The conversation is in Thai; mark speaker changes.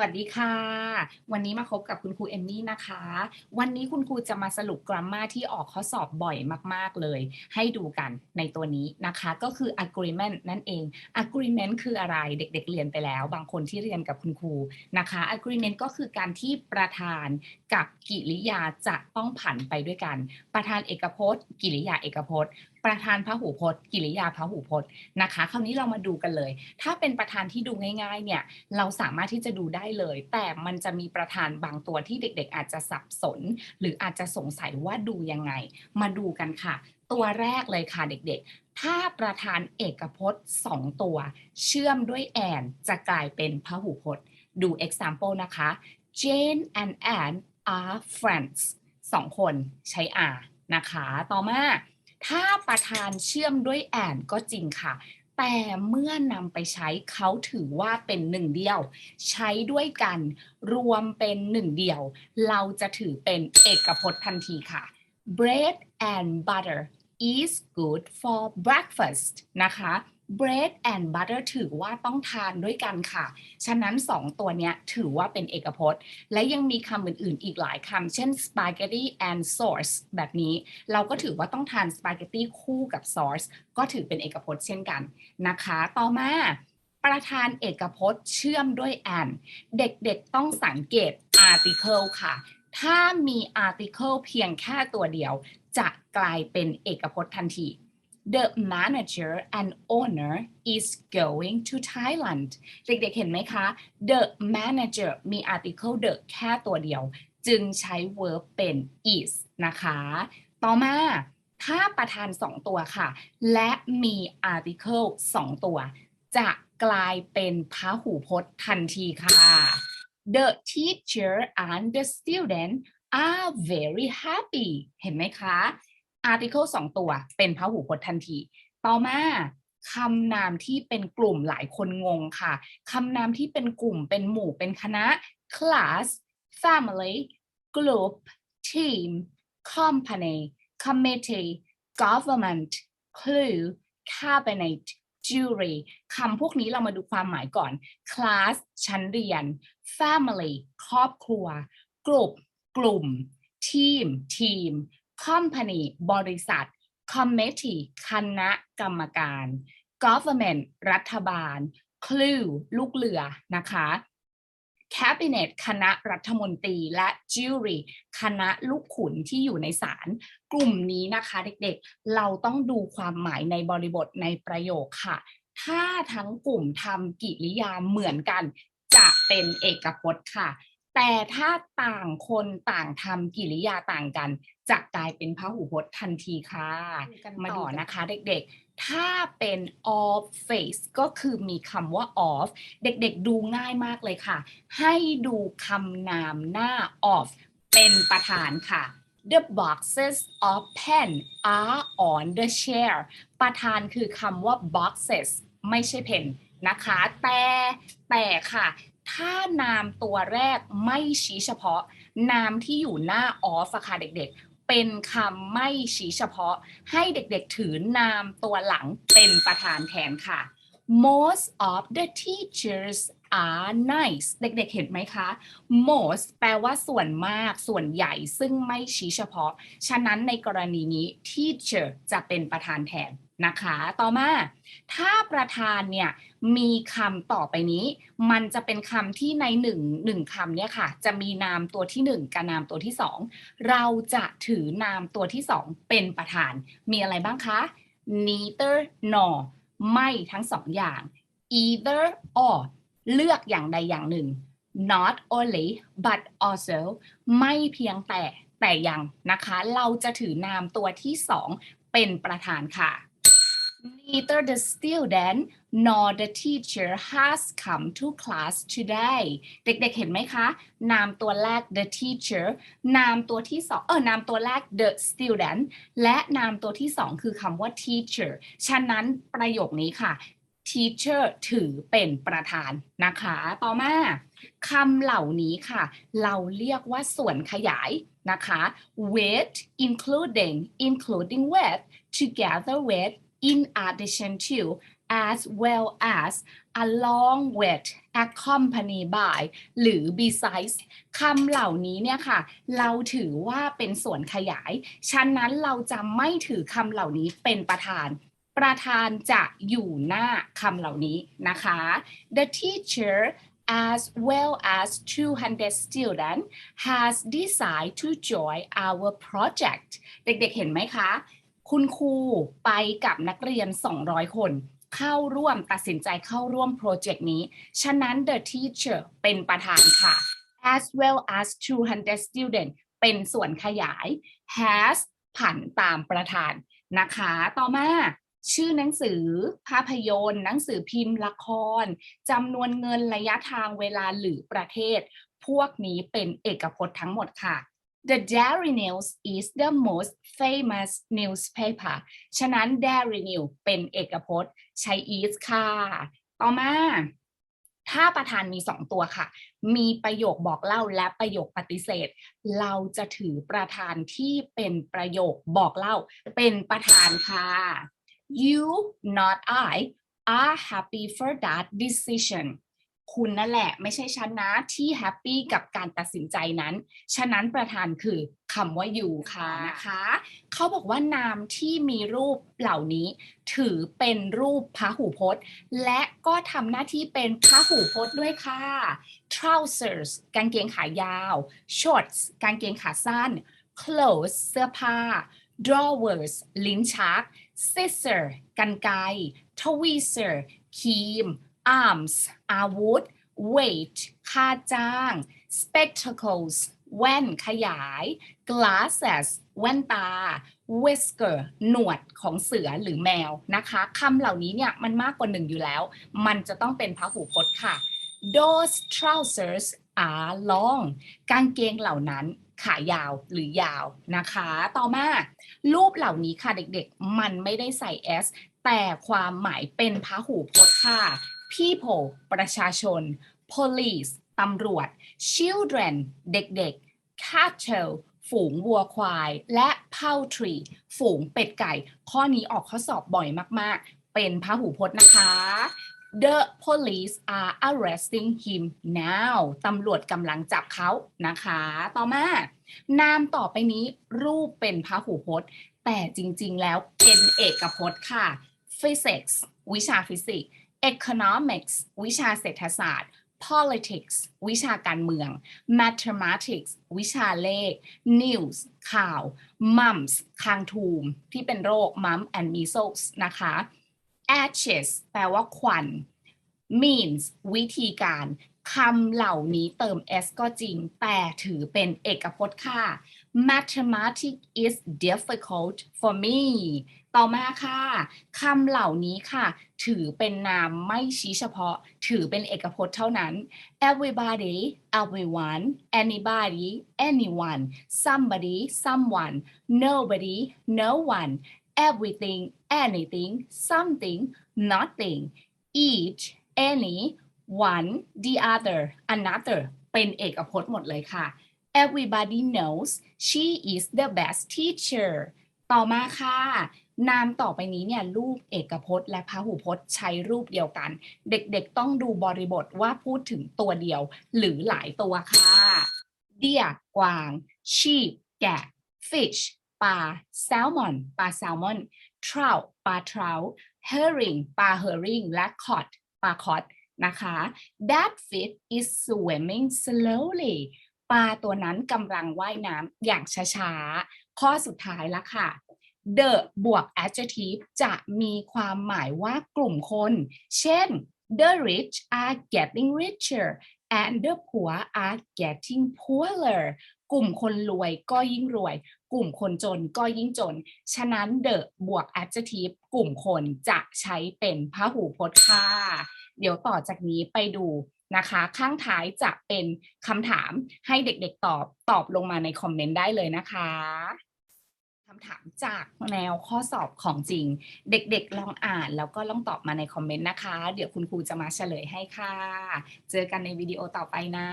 Speaker 1: สวัสดีค่ะ วันนี้มาพบกับคุณครูเอมมี่นะคะ วันนี้คุณครูจะมาสรุปกราฟมาที่ออกข้อสอบบ่อยมาก ๆ เลย ให้ดูกันในตัวนี้นะคะ ก็คือ agreement นั่นเอง agreement คืออะไรเด็ก ๆ เรียนไปแล้ว บางคนที่เรียนกับคุณครูนะคะ agreement ก็คือการที่ประธานกับกิริยาจะต้องผันไปด้วยกัน ประธานเอกพจน์ กิริยาเอกพจน์ ประธานพหูพจน์ กิริยาพหูพจน์นะคะ คราวนี้เรามาดูกันเลย ถ้าเป็นประธานที่ดูง่ายๆเนี่ยเราสามารถที่จะดูได้เลย แต่มันจะมีประธานบางตัวที่เด็ก ๆ อาจจะสับสน หรืออาจจะสงสัยว่าดูยังไง มาดูกันค่ะ ตัวแรกเลยค่ะเด็กๆ ถ้าประธานเอกพจน์ 2 ตัว เชื่อมด้วย and จะกลายเป็นพหูพจน์ ดู example นะคะ Jane and Anne are friends สองคนใช้ are นะคะ ต่อมา ถ้าประธานเชื่อมด้วยแอนก็จริงค่ะ แต่เมื่อนำไปใช้เขาถือว่าเป็นหนึ่งเดียว ใช้ด้วยกันรวมเป็นหนึ่งเดียว เราจะถือเป็นเอกพจน์ทันทีค่ะ bread and butter is good for breakfast นะคะ bread and butter ถือว่าต้องทานด้วยกันค่ะ ฉะนั้น 2 ตัวเนี้ยถือว่าเป็นเอกพจน์ และยังมีคำอื่นๆ อีกหลายคำ เช่น spaghetti and sauce แบบนี้ เราก็ถือว่าต้องทาน spaghetti คู่กับ sauce ก็ถือเป็นเอกพจน์เช่นกันนะคะ ต่อมาประธานเอกพจน์เชื่อมด้วย and เด็กๆต้องสังเกต article ค่ะ ถ้ามี article เพียงแค่ตัวเดียว จะกลายเป็นเอกพจน์ทันที The manager and owner is going to Thailand เด็กๆเห็นไหมคะ The manager มี article the แค่ตัวเดียว จึงใช้ verb เป็น is นะคะ ต่อมาถ้าประธาน 2 ตัวค่ะ และมี article 2 ตัว จะกลายเป็นพหูพจน์ทันทีค่ะ The teacher and the student are very happy เห็นไหมคะ article 2ตัวเป็นพหูพจน์ทันที ต่อมาคำนามที่เป็นกลุ่มหลายคนงงค่ะคำนามที่เป็นกลุ่มเป็นหมู่เป็นคณะ class family group team company committee government clue cabinet jury คำพวกนี้เรามาดูความหมายก่อน class ชั้นเรียน family ครอบครัว group กลุ่ม team ทีม company บริษัท committee คณะกรรมการ government รัฐบาล clue ลูกเรือนะคะ cabinet คณะรัฐมนตรี และ jury คณะลูกขุนที่อยู่ในศาลกลุ่มนี้นะคะเด็กๆ เราต้องดูความหมายในบริบทในประโยคค่ะ ถ้าทั้งกลุ่มทำกิริยาเหมือนกัน จะเป็นเอกพจน์ค่ะ แต่ถ้าต่างคนต่างทำกิริยาต่างกันจะกลายเป็นพหูพจน์ทันทีค่ะ มาต่อนะคะเด็กๆ ถ้าเป็น off face ก็คือมีคำว่า off เด็กๆดูง่ายมากเลยค่ะ ให้ดูคำนามหน้า off เป็นประธานค่ะ The boxes of pen are on the chair ประธานคือคำว่า boxes ไม่ใช่ pen นะคะ แต่แต่ค่ะ ถ้านามตัวแรกไม่ชี้เฉพาะ นามที่อยู่หน้าออฟค่ะเด็กๆ เป็นคำไม่ชี้เฉพาะ ให้เด็กๆ ถือนามตัวหลังเป็นประธานแทนค่ะ most of the teachers are nice เด็กๆ เห็นไหมคะ most แปลว่าส่วนมากส่วนใหญ่ซึ่งไม่ชี้เฉพาะ ฉะนั้นในกรณีนี้ teacher จะเป็นประธานแทนนะคะ ต่อมา ถ้าประธานเนี่ยมีคำต่อไปนี้ มันจะเป็นคำที่ในหนึ่งหนึ่งคำเนี่ยค่ะ จะมีนามตัวที่หนึ่งกับนามตัวที่สองเราจะถือนามตัวที่สองเป็นประธาน มีอะไรบ้างคะ neither nor ไม่ทั้งสองอย่าง either or เลือกอย่างใดอย่างหนึ่ง not only but also ไม่เพียงแต่แต่ยังนะคะ เราจะถือนามตัวที่สองเป็นประธานค่ะ Neither the student nor the teacher has come to class today เด็กๆ เห็นไหมคะ นามตัวแรก the teacher นามตัวที่สองเออนามตัวแรก the student และนามตัวที่สองคือคำว่า teacher ฉะนั้นประโยคนี้ค่ะ teacher ถือเป็นประธานนะคะ ต่อมาคำเหล่านี้ค่ะ เราเรียกว่าส่วนขยายนะคะ with including including with together with in addition to as well as along with accompany by หรือ besides คำเหล่านี้เนี่ยค่ะ เราถือว่าเป็นส่วนขยาย ฉะนั้นเราจะไม่ถือคำเหล่านี้เป็นประธาน ประธานจะอยู่หน้าคำเหล่านี้นะคะ The teacher as well as 200 students has decided to join our project เด็กๆเห็นไหมคะ คุณครูไปกับนักเรียน 200 คนเข้าร่วมตัดสินใจเข้าร่วมโปรเจกต์นี้ ฉะนั้น the teacher เป็นประธานค่ะ as well as 200 students เป็นส่วนขยาย has ผันตามประธานนะคะ ต่อมา ชื่อหนังสือภาพยนตร์ หนังสือพิมพ์ละครจำนวนเงินระยะทางเวลาหรือประเทศ พวกนี้เป็นเอกพจน์ทั้งหมดค่ะ The Daily News is the most famous newspaper ฉะนั้น Daily News เป็นเอกพจน์ ใช้ is ค่ะ ต่อมาถ้าประธานมีสองตัวค่ะ มีประโยคบอกเล่าและประโยคปฏิเสธ เราจะถือประธานที่เป็นประโยคบอกเล่า เป็นประธานค่ะ you not I are happy for that decision คุณนั่นแหละไม่ใช่ฉันนะที่แฮปปี้กับการตัดสินใจนั้น ฉะนั้นประธานคือคำว่า you ค่ะนะคะเขาบอกว่านามที่มีรูปเหล่านี้ ถือเป็นรูปพหูพจน์ และก็ทำหน้าที่เป็นพหูพจน์ด้วยค่ะ trousers กางเกงขายาว shorts กางเกงขาสั้น clothes เสื้อผ้า drawers ลิ้นชัก scissor กันไกร tweezer ครีม arms อาวุธ weight ค่าจ้าง spectacles แว่นขยาย glasses แว่นตา whisker หนวดของเสือหรือแมวนะคะคำเหล่านี้เนี่ยมันมากกว่าหนึ่งอยู่แล้ว มันจะต้องเป็นพหูพจน์ค่ะ those trousers are long กางเกงเหล่านั้น ขายาวหรือยาวนะคะ ต่อมารูปเหล่านี้ค่ะเด็กๆ มันไม่ได้ใส่ s แต่ความหมายเป็นพหูพจน์ค่ะ people ประชาชน police ตำรวจ children เด็กๆ cattle ฝูงวัวควาย และ poultry ฝูงเป็ดไก่ ข้อนี้ออกข้อสอบบ่อยมากๆ เป็นพหูพจน์นะคะ The police are arresting him now ตำรวจกำลังจับเขานะคะ ต่อมา นามต่อไปนี้รูปเป็นพหูพจน์ แต่จริงๆ แล้วเป็นเอกพจน์ค่ะ physics วิชาฟิสิกส์ economics วิชาเศรษฐศาสตร์ politics วิชาการเมือง mathematics วิชาเลข news ข่าว mumps คางทูม ที่เป็นโรค mumps and measles นะคะ ashes แปลว่าควัน means วิธีการคำเหล่านี้เติม s ก็จริง แต่ถือเป็นเอกพจน์ค่ะ mathematics is difficult for me ต่อมาค่ะคำเหล่านี้ค่ะ ถือเป็นนามไม่ชี้เฉพาะ ถือเป็นเอกพจน์เท่านั้น everybody everyone anybody anyone somebody someone nobody no one everything anything something nothing each any one the other another เป็นเอกพจน์หมดเลยค่ะ everybody knows she is the best teacher ต่อมาค่ะ นามต่อไปนี้เนี่ยรูปเอกพจน์ และพหูพจน์ใช้รูปเดียวกัน เด็กๆต้องดูบริบทว่าพูดถึงตัวเดียว หรือหลายตัวค่ะ เดียกวาง sheep แกะ fish ปลา salmon ปลาแซลมอน trout ปลา trout herring ปลา herring และ cod ปลา cod นะคะ that fish is swimming slowly ปลาตัวนั้นกำลังว่ายน้ำอย่างช้าๆ ข้อสุดท้ายละค่ะ the บวก adjective จะมีความหมายว่ากลุ่มคน เช่น the rich are getting richer and the poor are getting poorer กลุ่มคนรวยก็ยิ่งรวย กลุ่มคนจนก็ยิ่งจน ฉะนั้น the บวก adjective กลุ่มคนจะใช้เป็นพหูพจน์ค่ะ เดี๋ยวต่อจากนี้ไปดูนะคะ ข้างท้ายจะเป็นคำถามให้เด็กๆตอบตอบลงมาในคอมเมนต์ได้เลยนะคะคำถามจากแนวข้อสอบของจริง เด็กๆลองอ่านแล้วก็ลองตอบมาในคอมเมนต์นะคะ เดี๋ยวคุณครูจะมาเฉลยให้ค่ะ เจอกันในวิดีโอต่อไปนะ